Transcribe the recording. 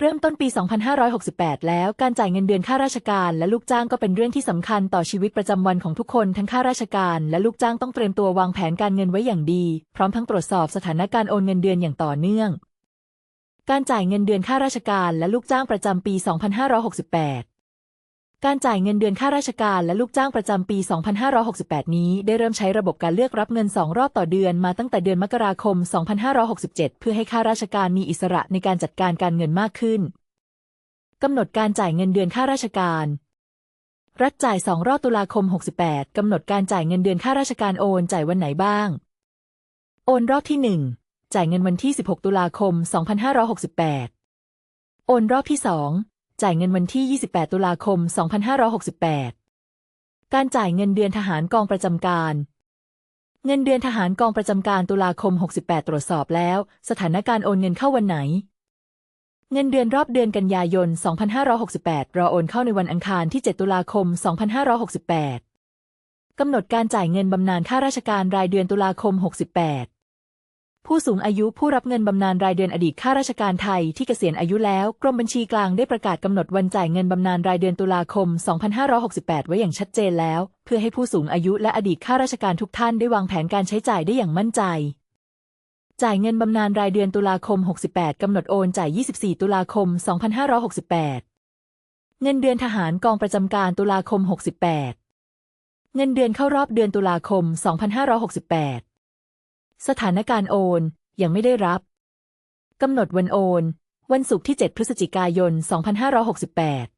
เริ่มต้นปี 2568 แล้ว การจ่ายเงินเดือนค่าราชการ และลูกจ้างก็เป็นเรื่องที่สำคัญต่อชีวิตประจำวันของทุกคน ทั้งข้าราชการและลูกจ้างต้องเตรียมตัววางแผนการเงินไว้อย่างดี พร้อมทั้งตรวจสอบสถานการณ์โอนเงินเดือนอย่างต่อเนื่อง การจ่ายเงินเดือนค่าราชการและลูกจ้างประจำปี 2568 การจ่ายเงินเดือนข้าราชการและลูกจ้างประจำปี 2568 นี้ ได้เริ่มใช้ระบบการเลือกรับเงิน 2 รอบต่อเดือนมาตั้งแต่เดือนมกราคม 2567 เพื่อให้ข้าราชการมีอิสระในการจัดการการเงินมากขึ้น กำหนดการจ่ายเงินเดือนข้าราชการ รัฐจ่าย 2 รอบตุลาคม 68 กำหนดการจ่ายเงินเดือนข้าราชการโอนจ่ายวันไหนบ้าง โอนรอบที่ 1 จ่ายเงินวันที่ 16 ตุลาคม 2568 โอนรอบที่ 2 จ่ายเงินวันที่ 28 ตุลาคม 2568 การจ่ายเงินเดือนทหารกองประจำการ เงินเดือนทหารกองประจำการตุลาคม 68 ตรวจสอบแล้ว สถานการณ์โอนเงินเข้าวันไหน เงินเดือนรอบเดือนกันยายน 2568 รอโอนเข้าในวันอังคารที่ 7 ตุลาคม 2568 กำหนดการจ่ายเงินบำนาญข้าราชการรายเดือนตุลาคม 68 ผู้สูงอายุผู้รับเงินบำนาญรายเดือนอดีตข้าราชการไทยที่เกษียณอายุแล้ว กรมบัญชีกลางได้ประกาศกำหนดวันจ่ายเงินบำนาญรายเดือนตุลาคม 2568 ไว้อย่างชัดเจนแล้ว เพื่อให้ผู้สูงอายุและอดีตข้าราชการทุกท่านได้วางแผนการใช้จ่ายได้อย่างมั่นใจ จ่ายเงินบำนาญรายเดือนตุลาคม 68 กำหนดโอนจ่าย 24 ตุลาคม 2568 เงินเดือนทหารกองประจำการตุลาคม 68 เงินเดือนเข้ารอบเดือนตุลาคม 2568 สถานการณ์โอน ยังไม่ได้รับกำหนดวันโอน วันศุกร์ที่ 7 พฤศจิกายน 2568